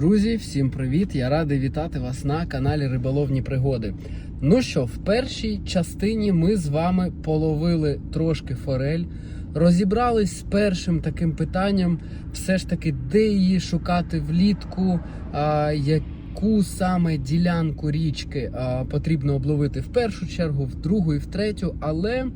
Друзі, всім привіт! Я радий вітати вас на каналі Риболовні Пригоди. Ну що, в першій частині ми з вами половили трошки форель, розібрались з першим таким питанням, все ж таки, де її шукати влітку, а, яку саме ділянку річки а, потрібно обловити в першу чергу, в другу і в третю. Але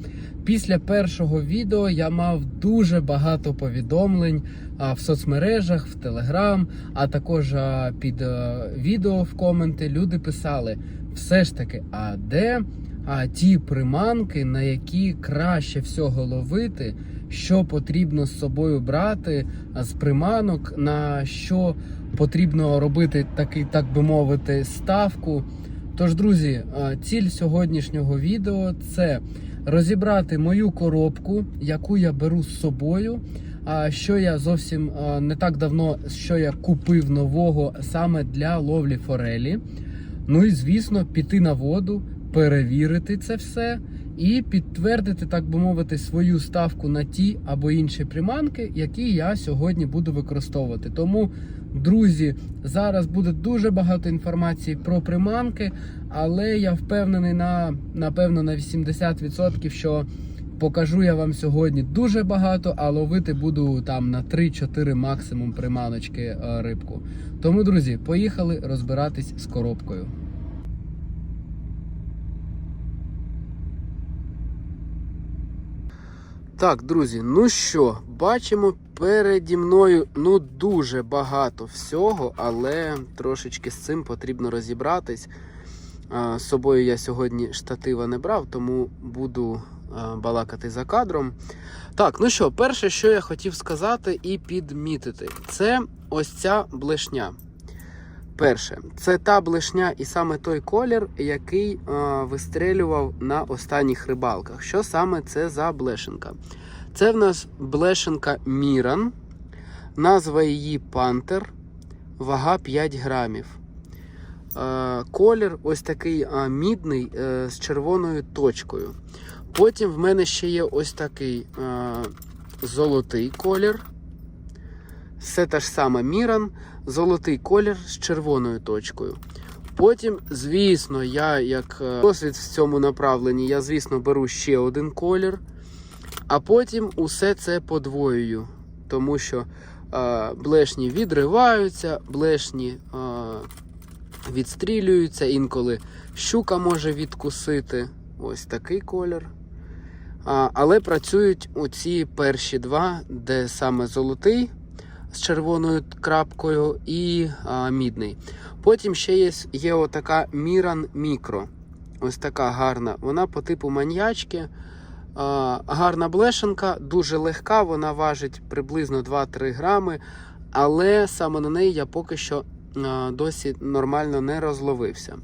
після першого відео я мав дуже багато повідомлень а, в соцмережах, в Телеграм, а також а, під а, відео в коменти. Люди писали: все ж таки, а де а, ті приманки, на які краще всього ловити, що потрібно з собою брати з приманок, на що потрібно робити такий, так би мовити, ставку. Тож, друзі, ціль сьогоднішнього відео це розібрати мою коробку, яку я беру з собою. А що я зовсім не так давно що я купив нового саме для ловлі форелі. Ну і звісно, піти на воду, перевірити це все і підтвердити, так би мовити, свою ставку на ті або інші приманки, які я сьогодні буду використовувати. Тому, друзі, зараз буде дуже багато інформації про приманки, але я впевнений на напевно на 80%, що покажу я вам сьогодні дуже багато, а ловити буду там на 3-4 максимум приманочки е, рибку. Тому, друзі, поїхали розбиратись з коробкою. Так, друзі, ну що, бачимо переді мною ну дуже багато всього, але трошечки з цим потрібно розібратись. З собою я сьогодні штатива не брав, тому буду балакати за кадром. Так, ну що, перше, що я хотів сказати і підмітити, це ось ця блешня. Перше, це та блешня і саме той колір, який вистрелював на останніх рибалках. Що саме це за блешенка? Це в нас блешенка Міран, назва її Пантер, вага 5 грамів. Е, колір ось такий мідний е, з червоною точкою. Потім в мене ще є ось такий е, золотий колір. Все те ж саме Міран, золотий колір з червоною точкою. Потім, звісно, я як досвід в цьому направленні, я, звісно, беру ще один колір. А потім усе це подвоюю, тому що е, блешні відриваються, блешні е, відстрілюються, інколи щука може відкусити. Ось такий колір. А, але працюють оці перші два, де саме золотий з червоною крапкою і а, мідний. Потім ще є, є отака Міран Мікро. Ось така гарна. Вона по типу маньячки. Гарна блешенка, дуже легка, вона важить приблизно 2-3 грами. Але саме на неї я поки що досі нормально не розловився.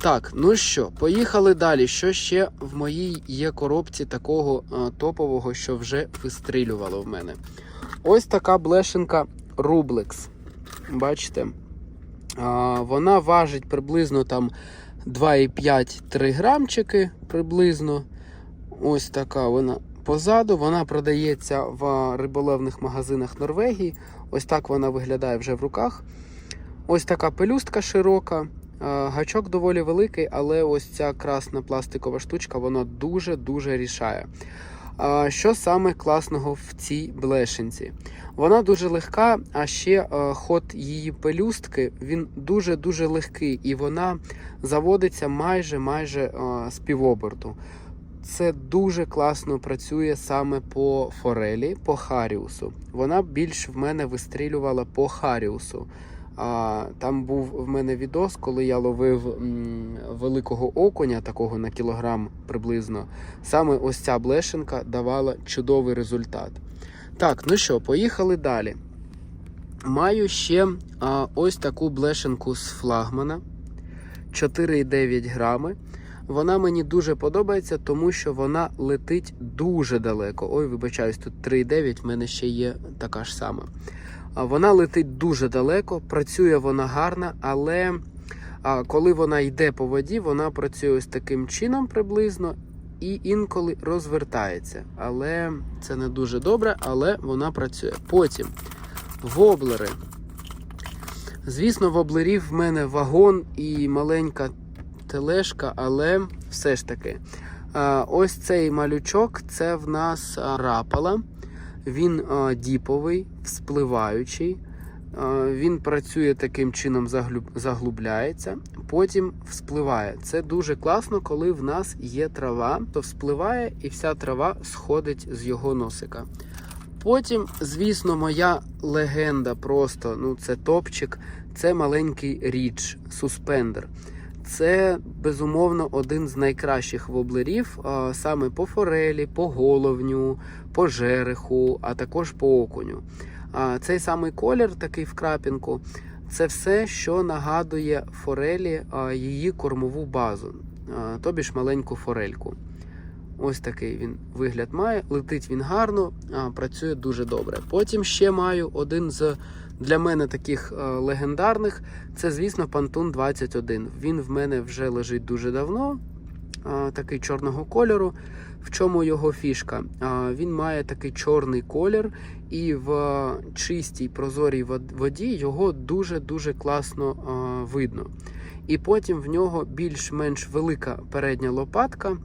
Так, ну що, поїхали далі. Що ще в моїй є коробці такого топового, що вже вистрілювало в мене? Ось така блешенка Rublex. Бачите? Вона важить приблизно там 2,5-3 грамчики приблизно. Ось така вона позаду. Вона продається в риболовних магазинах Норвегії. Ось так вона виглядає вже в руках. Ось така пелюстка широка. Гачок доволі великий, але ось ця красна пластикова штучка вона дуже-дуже рішає. Що саме класного в цій блешенці? Вона дуже легка, а ще ход її пелюстки він дуже-дуже легкий і вона заводиться майже майже з півоберту. Це дуже класно працює саме по форелі, по Харіусу. Вона більш в мене вистрілювала по Харіусу. А, Там був в мене відос, коли я ловив м, великого окуня, такого на кілограм приблизно. Саме ось ця блешенка давала чудовий результат. Так, ну що, поїхали далі. Маю ще а, ось таку блешенку з флагмана 4,9 грами. Вона мені дуже подобається, тому що вона летить дуже далеко. Ой, вибачаюсь, тут 3,9, в мене ще є така ж сама. Вона летить дуже далеко, працює вона гарна, але коли вона йде по воді, вона працює ось таким чином приблизно і інколи розвертається. Але це не дуже добре, але вона працює. Потім воблери. Звісно, воблерів в мене вагон і маленька тележка, але все ж таки. Ось цей малючок це в нас рапала. Він діповий, вспливаючий. Він працює таким чином, заглубляється, потім вспливає. Це дуже класно, коли в нас є трава, то вспливає і вся трава сходить з його носика. Потім, звісно, моя легенда просто, ну це топчик, це маленький річ, суспендер. Це безумовно один з найкращих воблерів саме по форелі, по головню, по жереху, а також по окуню. Цей самий колір, такий в крапінку, це все, що нагадує форелі її кормову базу, тобі ж маленьку форельку. Ось такий він вигляд має. Летить він гарно, працює дуже добре. Потім ще маю один з для мене таких е, легендарних. Це, звісно, Pantun 21. Він в мене вже лежить дуже давно, а, такий чорного кольору. В чому його фішка? А, Він має такий чорний колір, і в е, чистій прозорій воді його дуже-дуже класно видно. І потім в нього більш-менш велика передня лопатка,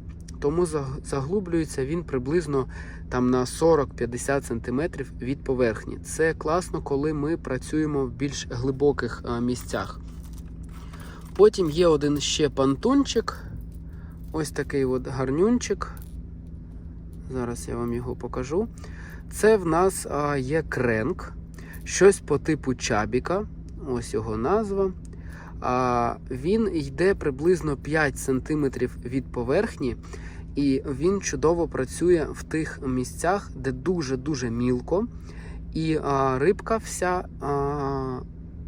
тому заглублюється він приблизно там на 40-50 см від поверхні. Це класно, коли ми працюємо в більш глибоких місцях. Потім є один ще пантунчик. Ось такий от гарнюнчик. Зараз я вам його покажу. Це в нас а, є кренк, щось по типу чабіка. Ось його назва. Він йде приблизно 5 см від поверхні, і він чудово працює в тих місцях, де дуже-дуже мілко. І а, рибка вся а,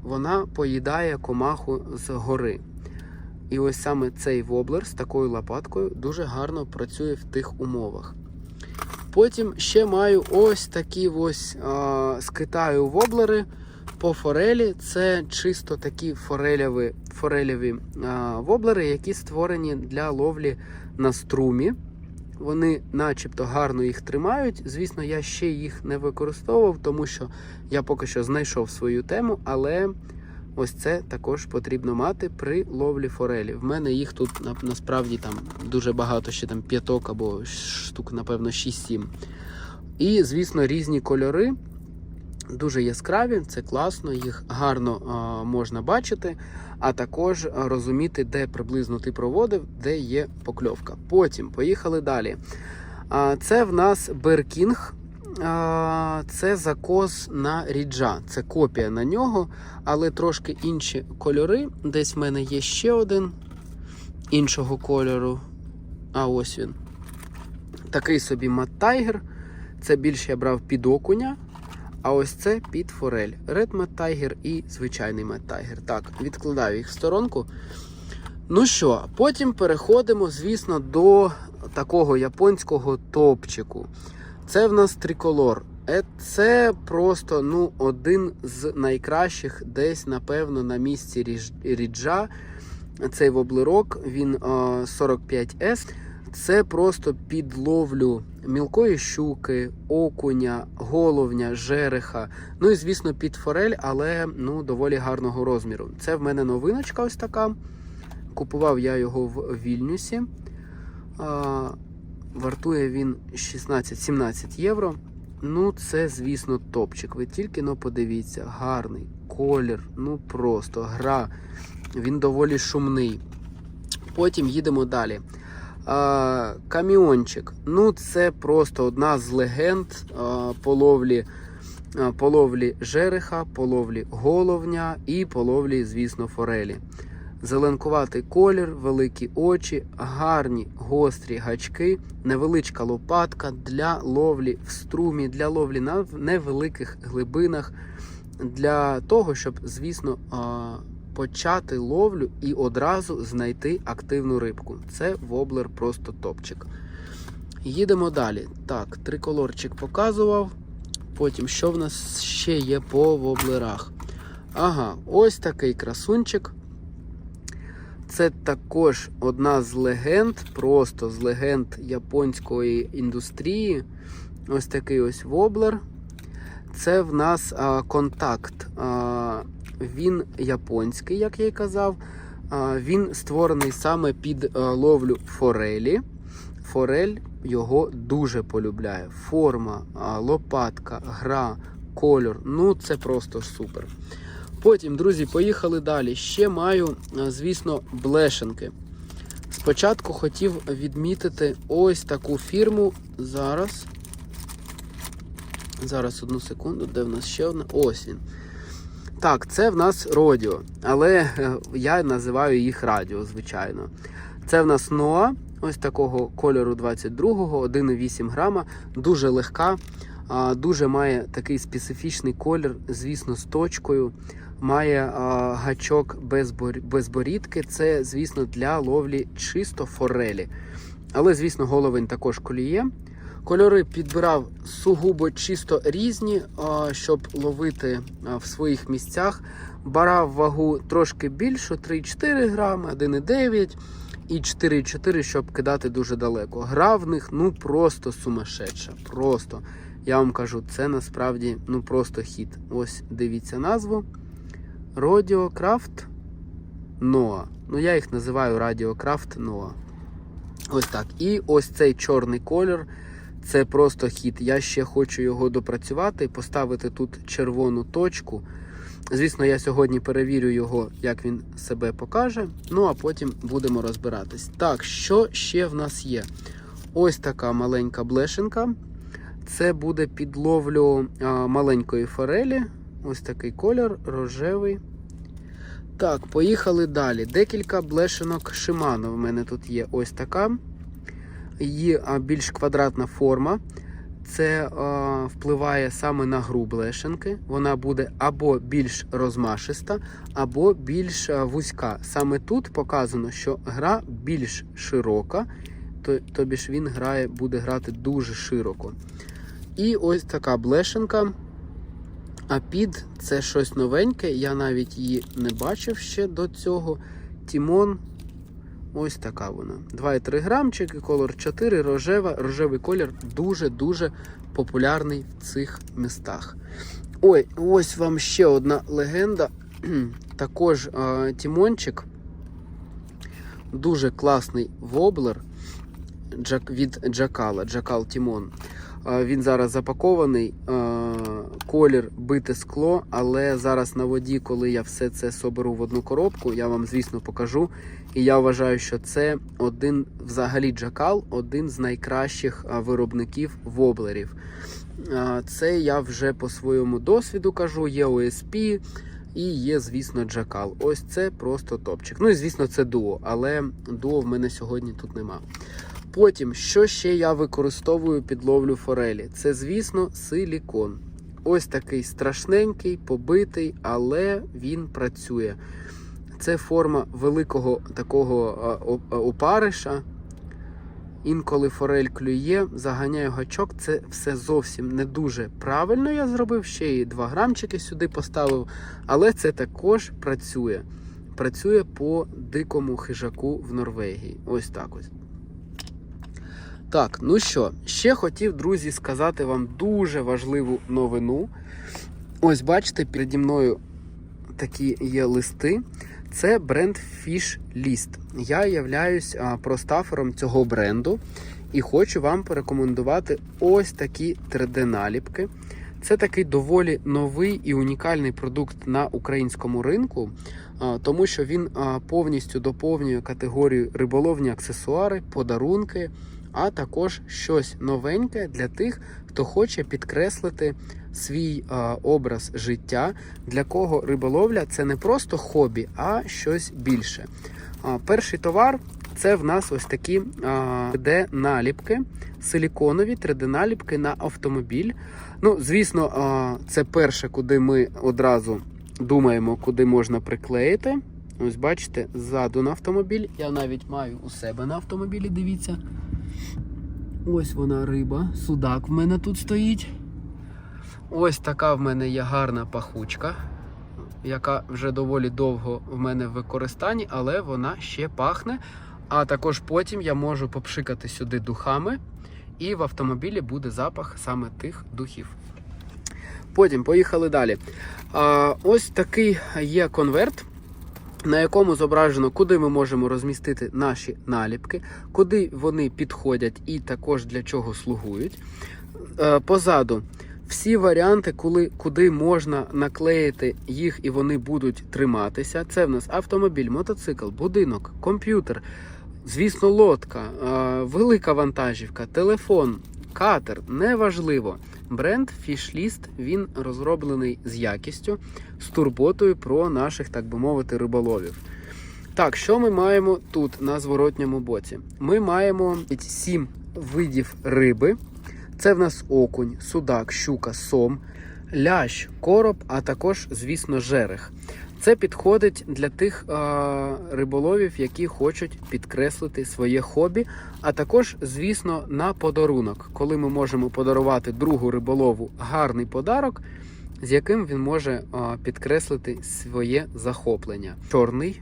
вона поїдає комаху з гори. І ось саме цей воблер з такою лопаткою дуже гарно працює в тих умовах. Потім ще маю ось такі ось а, з Китаю воблери по форелі. Це чисто такі форелеві, форелеві а, воблери, які створені для ловлі на струмі. Вони начебто гарно їх тримають. Звісно, я ще їх не використовував, тому що я поки що знайшов свою тему, але ось це також потрібно мати при ловлі форелі. В мене їх тут на- насправді там дуже багато, ще там п'яток або штук, напевно, 6-7. І, звісно, різні кольори. Дуже яскраві, це класно, їх гарно а, можна бачити, а також розуміти, де приблизно ти проводив, де є покльовка. Потім поїхали далі. Це в нас Беркінг. Це закос на ріджа. Це копія на нього, але трошки інші кольори. Десь в мене є ще один іншого кольору. А ось він. Такий собі Мат Тайгер. Це більше я брав під окуня. А ось це під форель. Red Mad Tiger і звичайний Mad Tiger. Так, відкладаю їх в сторонку. Ну що, потім переходимо, звісно, до такого японського топчику. Це в нас триколор. Е, Це просто ну, один з найкращих, десь, напевно, на місці ріджа. Цей воблерок, він 45S. Це просто під ловлю мілкої щуки, окуня, головня, жереха. Ну і звісно, під форель, але ну доволі гарного розміру. Це в мене новиночка ось така. Купував я його в Вільнюсі. Вартує він 16-17 євро. Ну, це, звісно, топчик. Ви тільки ну, подивіться, гарний колір, ну просто гра. Він доволі шумний. Потім їдемо далі. А, каміончик. Ну, це просто одна з легенд а, половлі, половлі жереха, половлі головня і половлі, звісно, форелі. Зеленкуватий колір, великі очі, гарні гострі гачки, невеличка лопатка для ловлі в струмі, для ловлі на невеликих глибинах, для того, щоб, звісно, почати ловлю і одразу знайти активну рибку. Це воблер просто топчик. Їдемо далі. Так, триколорчик показував. Потім, що в нас ще є по воблерах? Ага, ось такий красунчик. Це також одна з легенд, просто з легенд японської індустрії. Ось такий ось воблер. Це в нас а, контакт. А, він японський, як я й казав. Він створений саме під е, ловлю форелі. Форель його дуже полюбляє. Форма, лопатка, гра, кольор. Ну це просто супер. Потім, друзі, поїхали далі. Ще маю, звісно, блешенки. Спочатку хотів відмітити ось таку фірму. Зараз. Зараз одну секунду, де в нас ще одна? Ось він. Так, це в нас Родіо, але е, я називаю їх радіо, звичайно. Це в нас Ноа, ось такого кольору 22-го, 1,8 грама, дуже легка, дуже має такий специфічний колір, звісно, з точкою. Має гачок без, без борідки. Це, звісно, для ловлі чисто форелі. Але, звісно, головень також коліє. Кольори підбирав сугубо чисто різні, щоб ловити в своїх місцях. Брав вагу трошки більшу, 3,4 грами, 1,9 і 4,4, щоб кидати дуже далеко. Гра в них ну просто сумасшедша. Просто. Я вам кажу, це насправді ну просто хіт. Ось дивіться назву. Радіокрафт Noah. Ну, я їх називаю Радіокрафт Noah. Ось так. І ось цей чорний колір. Це просто хід. Я ще хочу його допрацювати, поставити тут червону точку. Звісно, я сьогодні перевірю його, як він себе покаже. Ну а потім будемо розбиратись. Так, що ще в нас є? Ось така маленька блешенка. Це буде під ловлю а, маленької форелі. Ось такий колір, рожевий. Так, поїхали далі. Декілька блешенок Shimano в мене тут є ось така. Її більш квадратна форма. Це а, впливає саме на гру блешенки. Вона буде або більш розмашиста, або більш вузька. Саме тут показано, що гра більш широка, то, тобі ж він грає, буде грати дуже широко. І ось така блешенка. А під це щось новеньке. Я навіть її не бачив ще до цього. Тімон. Ось така вона. 2,3 грамчики, колор 4, рожева. Рожевий колір дуже-дуже популярний в цих містах. Ой, ось вам ще одна легенда. Також е, Тімончик. Дуже класний воблер від Джакала, Джакал Тімон. Він зараз запакований, колір бите скло, але зараз на воді, коли я все це соберу в одну коробку, я вам, звісно, покажу. І я вважаю, що це один взагалі Джакал, один з найкращих виробників воблерів. Це я вже по своєму досвіду кажу, є OSP і є, звісно, Джакал. Ось це просто топчик. Ну і звісно, це дуо, але дуо в мене сьогодні тут нема. Потім, що ще я використовую під ловлю форелі? Це, звісно, силікон. Ось такий страшненький, побитий, але він працює. Це форма великого такого опариша. Інколи форель клює, заганяю гачок. Це все зовсім не дуже правильно я зробив. Ще і 2 грамчики сюди поставив. Але це також працює. Працює по дикому хижаку в Норвегії. Ось так ось. Так, ну що, ще хотів, друзі, сказати вам дуже важливу новину. Ось бачите, переді мною такі є листи. Це бренд Fish List. Я являюсь простафером цього бренду і хочу вам порекомендувати ось такі 3D-наліпки. Це такий доволі новий і унікальний продукт на українському ринку, тому що він повністю доповнює категорію риболовні аксесуари, подарунки, а також щось новеньке для тих, хто хоче підкреслити свій а, образ життя, для кого риболовля це не просто хобі, а щось більше. А, перший товар це в нас ось такі 3D-наліпки, силіконові 3D-наліпки на автомобіль. Ну, звісно, а, це перше, куди ми одразу думаємо, куди можна приклеїти. Ось бачите, ззаду на автомобіль. Я навіть маю у себе на автомобілі, дивіться. Ось вона риба, судак в мене тут стоїть. Ось така в мене є гарна пахучка, яка вже доволі довго в мене в використанні, але вона ще пахне. А також потім я можу попшикати сюди духами, і в автомобілі буде запах саме тих духів. Потім поїхали далі. А, ось такий є конверт. На якому зображено, куди ми можемо розмістити наші наліпки, куди вони підходять і також для чого слугують. Е, Позаду всі варіанти, коли, куди можна наклеїти їх і вони будуть триматися. Це в нас автомобіль, мотоцикл, будинок, комп'ютер, звісно, лодка, е, велика вантажівка, телефон, катер. Неважливо. Бренд Фішліст він розроблений з якістю, з турботою про наших, так би мовити, риболовів. Так, що ми маємо тут на зворотньому боці? Ми маємо сім видів риби. Це в нас окунь, судак, щука, сом, лящ, короб, а також, звісно, жерех. Це підходить для тих е, риболовів, які хочуть підкреслити своє хобі, а також, звісно, на подарунок, коли ми можемо подарувати другу риболову гарний подарок, з яким він може е, підкреслити своє захоплення. Чорний,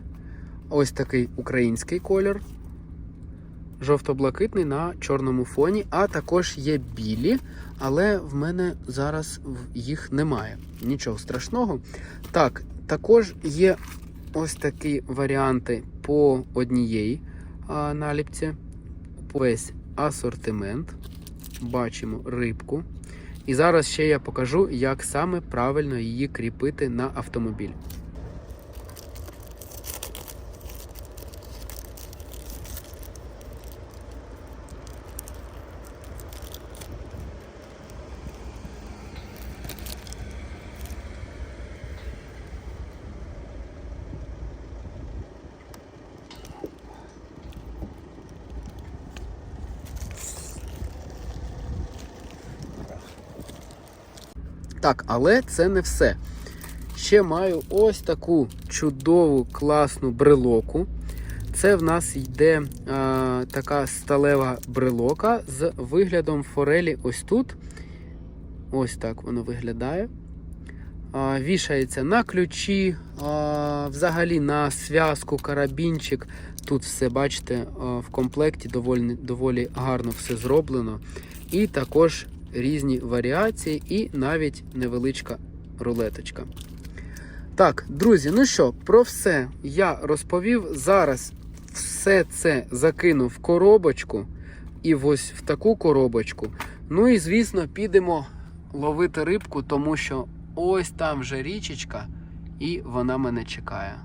ось такий український колір, жовто-блакитний на чорному фоні, а також є білі, але в мене зараз їх немає. Нічого страшного. Так, також є ось такі варіанти по однієї наліпці. Весь асортимент. Бачимо рибку. І зараз ще я покажу, як саме правильно її кріпити на автомобіль. Так, але це не все. Ще маю ось таку чудову класну брелоку. Це в нас йде е, така сталева брелока з виглядом форелі ось тут. Ось так воно виглядає. А, вішається на ключі, а, взагалі на зв'язку, карабінчик. Тут все, бачите, а, в комплекті доволі, доволі гарно все зроблено. І також різні варіації, і навіть невеличка рулеточка. Так, друзі, ну що, про все я розповів. Зараз все це закину в коробочку і ось в таку коробочку. Ну і звісно, підемо ловити рибку, тому що ось там вже річечка, і вона мене чекає.